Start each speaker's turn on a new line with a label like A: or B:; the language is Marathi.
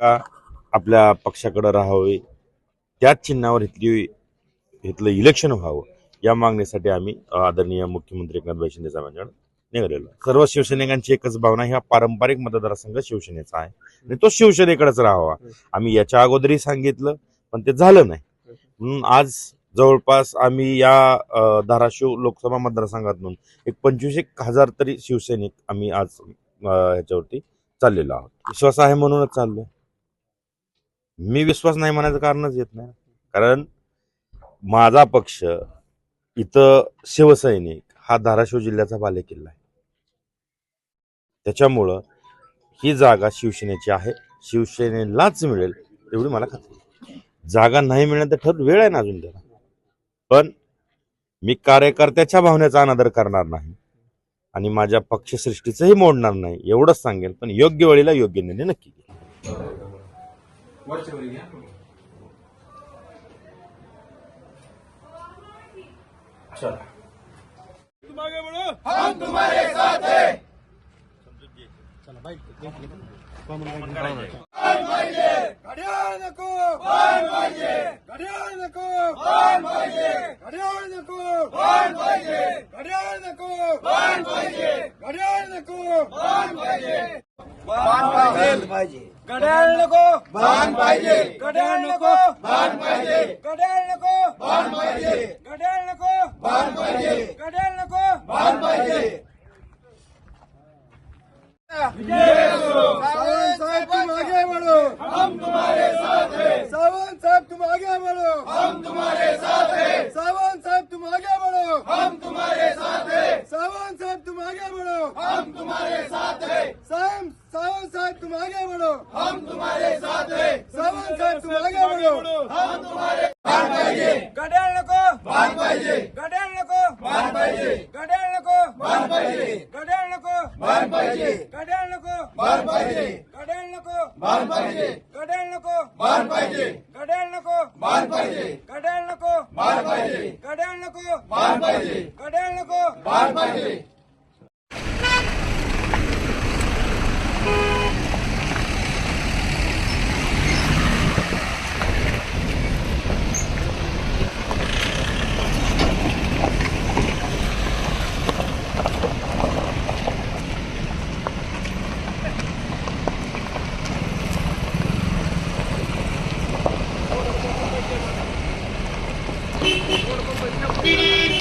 A: आपल्या पक्षाकडे राहावे? त्याच चिन्हावर इथली इथलं इलेक्शन व्हावं या मागणीसाठी आम्ही आदरणीय मुख्यमंत्री एकनाथ शिंदे साहेबांच्याकडे निघालेलो सर्व शिवसैनिकांची एकच भावना ह्या पारंपरिक मतदारसंघ शिवसेनेचा आहे. आणि तो शिवसेनेकडेच राहावा. आम्ही याच्या अगोदरही सांगितलं पण ते झालं नाही. म्हणून आज जवळपास आम्ही या धाराशिव लोकसभा मतदारसंघातून एक पंचवीस एक हजार तरी शिवसैनिक आम्ही आज ह्याच्यावरती चाललेलो आहोत. विश्वास आहे म्हणूनच चाललो मी विश्वास नाही म्हणायचं कारणच येत नाही. कारण माझा पक्ष इथं शिवसैनिक हा धाराशिव जिल्ह्याचा बालेकिल्ला आहे. त्याच्यामुळं ही जागा शिवसेनेची आहे. शिवसेनेलाच मिळेल एवढी मला खात्री जागा नाही मिळणार तर ठर वेळ आहे ना अजून त्याला. पण मी कार्यकर्त्याच्या भावनेचा अनादर करणार नाही आणि माझ्या पक्षसृष्टीचंही मोडणार नाही एवढंच सांगेल. पण योग्य वेळेला योग्य निर्णय नक्की वरच्या
B: चला. हम तुम्हारे साथ घड्याळ नको पाहिजे घड्याळ नको पाहिजे घड्याळ नको पाहिजे घड्याळ नको पाहिजे. घड्याळ नको. बाण पाहिजे. घड्याळ नको. बाण पाहिजे. घड्याळ नको. बाण पाहिजे. घड्याळ नको. बाण पाहिजे. घड्याळ नको. बाण पाहिजे. सावंत साहब तुम आगे बढ़ो हम तुम्हारे साथ हैं. सावंत साहब तुम आगे बढ़ो हम तुम्हारे साथ हैं. सावंत साहब तुम आगे बढ़ो हम तुम्हारे साथ हैं. सावंत साहब तुम आगे बढ़ो हम तुम्हारे साथ हैं. साम सावंत साहब तुम आगे बढ़ो हम तुम्हारे साथ हैं सावंत साहब तुम आगे बढ़ो हम तुम्हारे बाण पाहिजे घड्याळ नको बाण पाहिजे घड्याळ नको बाण पाहिजे घड्याळ नको बाण पाहिजे घड्याळ नको बाण पाहिजे घड्याळ नको बाण पाहिजे घड्याळ नको बाण पाहिजे घड्याळ नको बाण पाहिजे घड्याळ नको बाण पाहिजे घड्याळ नको बाण पाहिजे घड्याळ नको बाण पाहिजे घड्याळ नको बाण पाहिजे Thank you.